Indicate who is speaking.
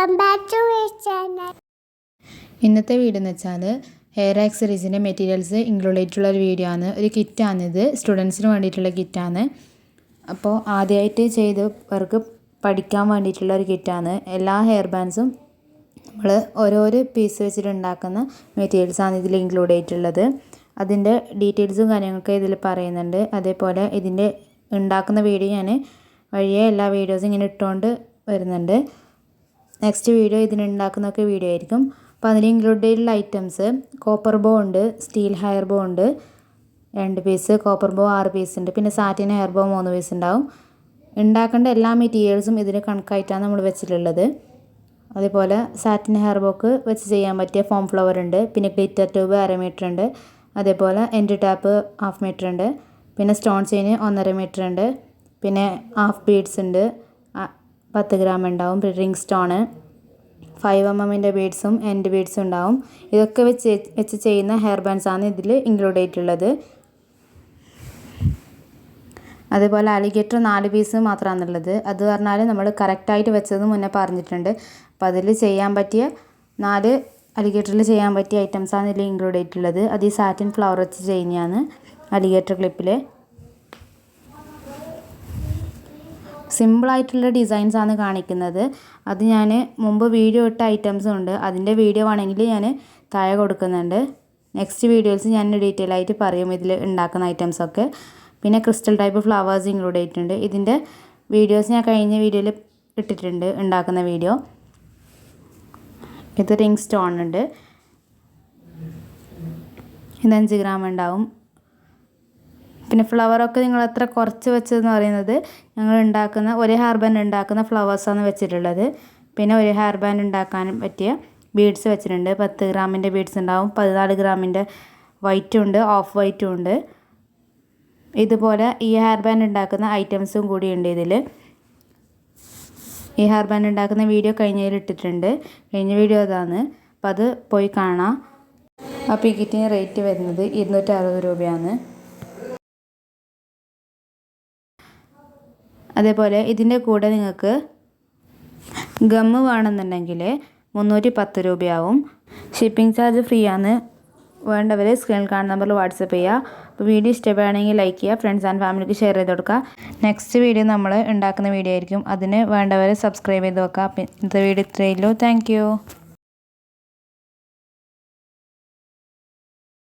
Speaker 1: Welcome back to channel
Speaker 2: ഇന്നത്തെ video എന്ന് വെച്ചാൽ ഹെയർ ആക്സറീസിന്റെ മെറ്റീരിയൽസ് ഇൻക്ലൂഡ് ആയിട്ടുള്ള ഒരു വീഡിയോ ആണ്. ഒരു കിറ്റാണിത് സ്റ്റുഡൻസിന് വേണ്ടിയിട്ടുള്ള കിറ്റാണ് അപ്പോൾ ആദ്യമായിട്ട് ചെയ്തവർക്ക് പഠിക്കാൻ വേണ്ടിയിട്ടുള്ള ഒരു കിറ്റാണ് എല്ലാ ഹെയർ ബാൻഡ്സും നമ്മൾ ഓരോരോ പീസ് വെച്ചിട്ട് ഉണ്ടാക്കുന്ന മെറ്റീരിയൽസാണ് ഇതിൽ ഇൻക്ലൂഡ് ആയിട്ടുള്ളത് അതിന്റെ ഡീറ്റെയിൽസും കാര്യങ്ങളൊക്കെ ഇതിൽ പറയുന്നുണ്ട്. അതേപോലെ ഇതിന്റെ ഉണ്ടാക്കുന്ന വീഡിയോ ഞാൻ വഴിയെ എല്ലാ വീഡിയോസും ഇങ്ങനെ ഇട്ടുകൊണ്ട് വരുന്നുണ്ട്. നെക്സ്റ്റ് വീഡിയോ ഇതിനുണ്ടാക്കുന്നൊക്കെ വീഡിയോ ആയിരിക്കും. അപ്പോൾ അതിൽ ഇൻക്ലൂഡ് ചെയ്തിട്ടുള്ള ഐറ്റംസ് കോപ്പർ ബോ ഉണ്ട് സ്റ്റീൽ ഹെയർ ബോ ഉണ്ട് രണ്ട് പീസ് കോപ്പർ ബോ ആറ് പീസ് ഉണ്ട് പിന്നെ സാറ്റിൻ ഹെയർ ബോ മൂന്ന് പീസ് ഉണ്ടാവും. ഉണ്ടാക്കേണ്ട എല്ലാ മെറ്റീരിയൽസും ഇതിന് കണക്കായിട്ടാണ് നമ്മൾ വെച്ചിട്ടുള്ളത്. അതേപോലെ സാറ്റിൻ ഹെയർ ബോക്ക് വെച്ച് ചെയ്യാൻ പറ്റിയ ഫോം ഫ്ലവർ ഉണ്ട് പിന്നെ ഗ്ലിറ്റർ ട്യൂബ് അര മീറ്റർ ഉണ്ട് അതേപോലെ എൻഡ് ടാപ്പ് ഹാഫ് മീറ്റർ ഉണ്ട് പിന്നെ സ്റ്റോൺ ചെയിന് ഒന്നര മീറ്റർ ഉണ്ട് പിന്നെ ഹാഫ് ബീഡ്സ് ഉണ്ട് പത്ത് ഗ്രാം ഉണ്ടാവും. റിംഗ് സ്റ്റോണ് ഫൈവ് എം എമ്മിന്റെ ബീഡ്സും എൻഡ് ബീഡ്സും ഉണ്ടാവും. ഇതൊക്കെ വെച്ച് വെച്ച് ചെയ്യുന്ന ഹെയർ ബാൻഡ്സ് ആണ് ഇതിൽ ഇൻക്ലൂഡ് ചെയ്തിട്ടുള്ളത് അതേപോലെ അലിഗേറ്റർ നാല് പീസ് മാത്രമാണുള്ളത് അത് പറഞ്ഞാൽ നമ്മൾ കറക്റ്റായിട്ട് വെച്ചത് മുന്നേ പറഞ്ഞിട്ടുണ്ട്. അപ്പോൾ അതിൽ ചെയ്യാൻ പറ്റിയ നാല് അലിഗേറ്ററിൽ ചെയ്യാൻ പറ്റിയ ഐറ്റംസാണ് ഇതിൽ ഇൻക്ലൂഡ് ചെയ്തിട്ടുള്ളത് അത് ഈ സാറ്റിൻ ഫ്ലവർ വെച്ച് ചെയ്യുന്നതാണ് അലിഗേറ്റർ ക്ലിപ്പിൽ സിമ്പിളായിട്ടുള്ള ഡിസൈൻസ് ആണ് കാണിക്കുന്നത്. അത് ഞാൻ മുമ്പ് വീഡിയോ ഇട്ട ഐറ്റംസും ഉണ്ട്. അതിന്റെ വീഡിയോ ആണെങ്കിൽ ഞാൻ താഴെ കൊടുക്കുന്നുണ്ട്. നെക്സ്റ്റ് വീഡിയോസ് ഞാൻ ഡീറ്റെയിൽ ആയിട്ട് പറയും. ഇതിൽ ഉണ്ടാക്കുന്ന ഐറ്റംസൊക്കെ പിന്നെ ക്രിസ്റ്റൽ ടൈപ്പ് ഫ്ലവേഴ്സ് ഇൻക്ലൂഡ് ചെയ്തിട്ടുണ്ട്. ഇതിന്റെ വീഡിയോസ് ഞാൻ കഴിഞ്ഞ വീഡിയോയിൽ ഇട്ടിട്ടുണ്ട്. ഉണ്ടാക്കുന്ന വീഡിയോ ഇത് റിംഗ് സ്റ്റോൺ ഉണ്ട്. ഇത് അഞ്ച് ഗ്രാം ഉണ്ടാവും. പിന്നെ ഫ്ലവറൊക്കെ നിങ്ങൾ എത്ര കുറച്ച് വെച്ചതെന്ന് പറയുന്നത് ഞങ്ങൾ ഉണ്ടാക്കുന്ന ഒരു ഹെയർ ബാൻഡ് ഉണ്ടാക്കുന്ന ഫ്ലവേഴ്സാണ് വെച്ചിട്ടുള്ളത്. പിന്നെ ഒരു ഹെയർ ബാൻഡ് ഉണ്ടാക്കാൻ പറ്റിയ ബീഡ്സ് വെച്ചിട്ടുണ്ട്. പത്ത് ഗ്രാമിന്റെ ബീഡ്സ് ഉണ്ടാവും. പതിനാല് ഗ്രാമിന്റെ വൈറ്റും ഉണ്ട്. ഓഫ് വൈറ്റും ഉണ്ട്. ഇതുപോലെ ഈ ഹെയർ ബാൻഡ് ഉണ്ടാക്കുന്ന ഐറ്റംസും കൂടി ഉണ്ട് ഇതിൽ ഈ ഹെയർ ബാൻഡ് ഉണ്ടാക്കുന്ന വീഡിയോ കഴിഞ്ഞതിൽ ഇട്ടിട്ടുണ്ട്. കഴിഞ്ഞ വീഡിയോ അതാണ്. അപ്പോൾ അത് പോയി കാണാം. അപ്പോൾ ഈ കിറ്റിന് റേറ്റ് വരുന്നത് ഇരുന്നൂറ്റി അറുപത് രൂപയാണ്. അതേപോലെ ഇതിന്റെ കൂടെ നിങ്ങൾക്ക് ഗമ്മ് വേണമെന്നുണ്ടെങ്കിൽ മുന്നൂറ്റി പത്ത് രൂപയാവും. ഷിപ്പിംഗ് ചാർജ് ഫ്രീ ആണ് വേണ്ടവർ സ്ക്രീനിൽ കാണുന്ന നമ്പറിൽ വാട്സപ്പ് ചെയ്യുക. അപ്പോൾ വീഡിയോ ഇഷ്ടപ്പെടുകയാണെങ്കിൽ ലൈക്ക് ചെയ്യുക ഫ്രണ്ട്സ് ആൻഡ് ഫാമിലിക്ക് ഷെയർ ചെയ്ത് കൊടുക്കുക. നെക്സ്റ്റ് വീഡിയോ നമ്മൾ ഉണ്ടാക്കുന്ന വീഡിയോ ആയിരിക്കും. അതിന് വേണ്ടവർ സബ്സ്ക്രൈബ് ചെയ്ത് വെക്കുക. അപ്പോൾ ഇന്നത്തെ വീഡിയോ ഇത്രയേ ഉള്ളൂ. താങ്ക്